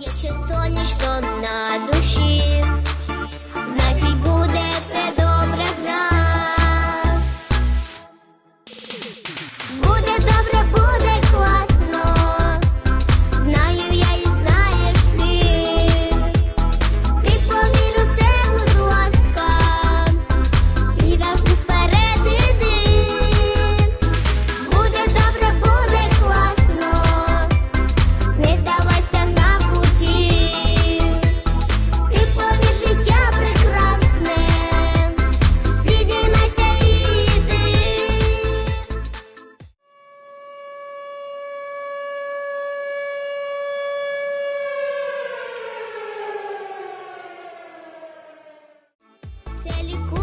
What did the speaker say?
Якщо сонячно на душі, значить буде все добре в. ele